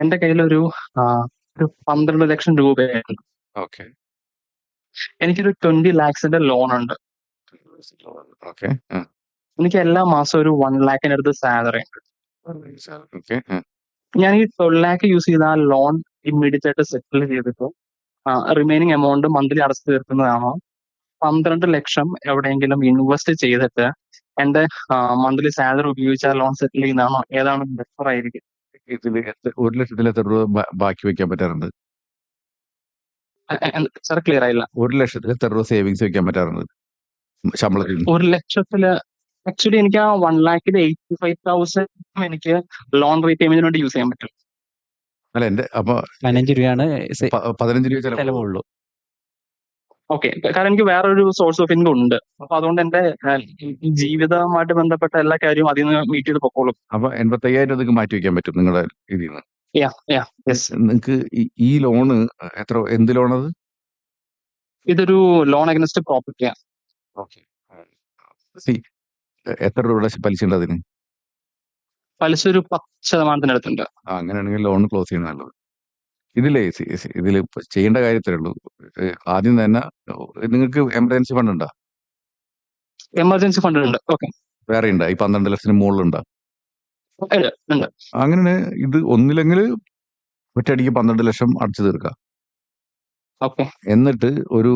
എന്റെ കയ്യിലൊരു ആ, ഒരു പന്ത്രണ്ട് ലക്ഷം രൂപയായിരുന്നു. ഓക്കെ. എനിക്കൊരു ട്വന്റി ലാക്സിന്റെ ലോൺ ഉണ്ട് ഓക്കെ എനിക്ക് എല്ലാ മാസവും ഒരു വൺ ലാഖിന്റെ അടുത്ത് സാലറി ഉണ്ട്. ഓക്കെ ഞാൻ ഈ ട്വൽവ് ലാക്ക് യൂസ് ചെയ്ത ആ ലോൺ ഇമ്മീഡിയറ്റ് ആയിട്ട് സെറ്റിൽ ചെയ്തിട്ട്. റിമൈനിങ് എമൗണ്ട് മന്ത്ലി അടച്ചു തീർക്കുന്നതാണോ? പന്ത്രണ്ട് ലക്ഷം എവിടെയെങ്കിലും ഇൻവെസ്റ്റ് ചെയ്തിട്ട് എന്റെ മന്ത്ലി സാലറി ഉപയോഗിച്ച് ആ ലോൺ സെറ്റിൽ ചെയ്യുന്നതാണോ? ഏതാണ് ബെറ്റർ ആയിരിക്കും? എത്ര- ഒരു ലക്ഷത്തിൽ എത്ര രൂപ ബാക്കി വെക്കാൻ പറ്റാറുണ്ട്? സാർ ക്ലിയർ ആയില്ല. ഒരു ലക്ഷത്തിൽ എത്ര രൂപ സേവിങ്സ് വെക്കാൻ പറ്റാറുണ്ട്? ശമ്പളത്തിൽ? ഒരു ലക്ഷത്തിൽ ആക്ച്വലി എനിക്ക് ആ വൺ ലാക്കിൽ എയ്റ്റി ഫൈവ് തൗസൻഡ് എനിക്ക് ലോൺ റീപേയ്മെന്റിന് വേണ്ടി യൂസ് ചെയ്യാൻ പറ്റും. അല്ല എന്റെ അപ്പൊ പതിനഞ്ച് രൂപയാണ് പതിനഞ്ച് രൂപ ചെലവ് ചെലവുള്ളൂ. ഓക്കെ കാരണം എനിക്ക് വേറൊരു സോഴ്സ് ഓഫ് ഇൻകം ഉണ്ട്. അപ്പൊ അതുകൊണ്ട് എന്റെ ജീവിതവുമായിട്ട് ബന്ധപ്പെട്ട എല്ലാ കാര്യവും അതിൽ നിന്ന് മീറ്റ് ചെയ്ത് പൊക്കോളും. അപ്പൊ എൺപത്തയ്യായിരം രൂപ മാറ്റി വെക്കാൻ പറ്റും നിങ്ങളുടെ ഇതിൽ നിന്ന്? നിങ്ങൾക്ക് ഈ ലോണ് എത്ര എന്ത് ലോണത് ഇതൊരു ലോൺ അഗൻസ്റ്റ് പ്രോപ്പർട്ടിയാണ് എത്ര രൂപയുടെ പലിശ ഉണ്ട് അതിന്? പലിശ ഒരു പത്ത് ശതമാനത്തിനടുത്തുണ്ട് അങ്ങനെയാണെങ്കിൽ ലോൺ ക്ലോസ് ചെയ്യുന്നത് നല്ലത് ഇതിലേ ഇതിൽ ചെയ്യേണ്ട കാര്യത്തേ ഉള്ളൂ. ആദ്യം തന്നെ നിങ്ങൾക്ക് എമർജൻസി ഫണ്ട് ഉണ്ടോ? എമർജൻസി ഫണ്ട് ഉണ്ട്. ഓക്കെ. വേറെ ഉണ്ടോ? ഈ പന്ത്രണ്ട് ലക്ഷത്തിന് മുകളിലുണ്ടോ അങ്ങനെ ഇത് ഒന്നില്ലെങ്കിൽ ഒറ്റയടിക്ക് പന്ത്രണ്ട് ലക്ഷം അടച്ചു തീർക്കാം. എന്നിട്ട് ഒരു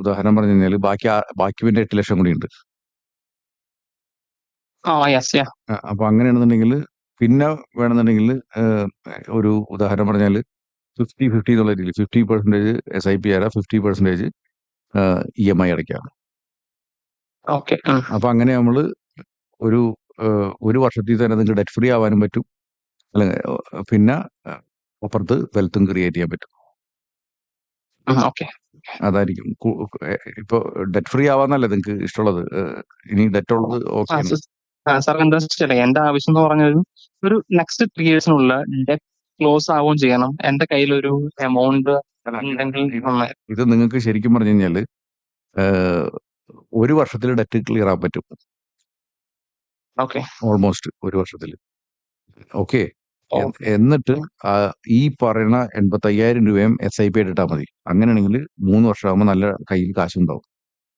ഉദാഹരണം പറഞ്ഞു കഴിഞ്ഞാൽ ബാക്കി ബാക്കി പിന്നെ എട്ട് ലക്ഷം കൂടി ഉണ്ട്. അപ്പൊ അങ്ങനെയാണെന്നുണ്ടെങ്കിൽ പിന്നെ വേണമെന്നുണ്ടെങ്കിൽ ഒരു ഉദാഹരണം പറഞ്ഞാൽ ഫിഫ്റ്റി ഫിഫ്റ്റി എന്നുള്ള രീതിയിൽ fifty percentage S I P ആരാ fifty percentage E M I അടയ്ക്കാം. ഓക്കെ അപ്പം അങ്ങനെ നമ്മൾ ഒരു ഒരു വർഷത്തിൽ തന്നെ നിങ്ങൾക്ക് ഡെറ്റ് ഫ്രീ ആവാനും പറ്റും. അല്ലെങ്കിൽ പിന്നെ അപ്പുറത്ത് വെൽത്തും ക്രിയേറ്റ് ചെയ്യാൻ പറ്റും. ഓക്കെ. അതായിരിക്കും. ഇപ്പൊ ഡെറ്റ് ഫ്രീ ആവാന്നല്ലേ നിങ്ങൾക്ക് ഇഷ്ടമുള്ളത്? ഇനി ഡെറ്റ് ഉള്ളത് ഓക്കെ സാർ എന്താ വെച്ചാൽ എന്റെ ആവശ്യം എന്ന് പറഞ്ഞാൽ ഒരു നെക്സ്റ്റ് ത്രീ ഇയേഴ്സിനുള്ള ഡെറ്റ് ക്ലോസ് ആവുകയും ചെയ്യണം. എന്റെ കയ്യിലൊരു എമൗണ്ട് ഉണ്ടെങ്കിൽ നന്നായി ഇത് നിങ്ങൾക്ക് ശരിക്കും പറഞ്ഞു കഴിഞ്ഞാൽ ഒരു വർഷത്തിൽ ഡെറ്റ് ക്ലിയർ ആവാൻ പറ്റും. ഓക്കെ. ഓൾമോസ്റ്റ് ഒരു വർഷത്തിൽ. ഓക്കെ. എന്നിട്ട് ഈ പറയുന്ന എൺപത്തി അയ്യായിരം രൂപയും എസ് ഐ പി ആയിട്ട് ഇട്ടാൽ മതി. അങ്ങനെയാണെങ്കിൽ മൂന്ന് വർഷമാകുമ്പോൾ നല്ല കയ്യിൽ കാശുണ്ടാവും.